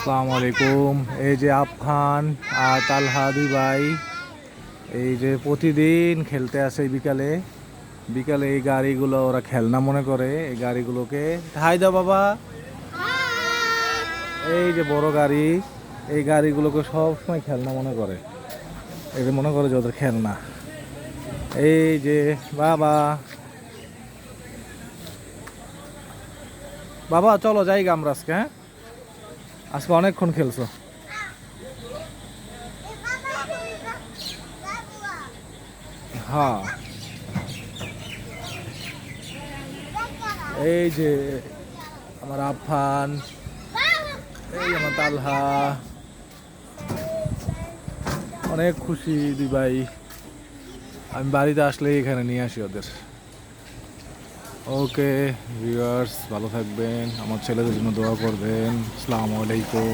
আসসালামু আলাইকুম এই যে আফহান আর তালহা দুই ভাই, এই যে প্রতিদিন খেলতে আসে বিকালে। বিকালে এই গাড়িগুলো ওরা খেলনা মনে করে, এই গাড়িগুলোকে। হাই দাও বাবা। এই যে বড় গাড়ি, এই গাড়িগুলোকে সবসময় খেলনা মনে করে। এই যে মনে করে যে ওদের খেলনা। এই যে বাবা। বাবা, চলো যাই গা আমরা আজকে হ্যাঁ? আজকে অনেকক্ষণ খেলছো। হ্যাঁ। এই যে আমার আফান এই আমার তালহা। অনেক খুশি দুই ভাই আমি বাড়িতে আসলে এখানে নিয়ে আসি ওদের। ওকে ভিউয়ার্স ভালো থাকবেন আমার ছেলেদের জন্য দোয়া করবেন আসসালামু আলাইকুম।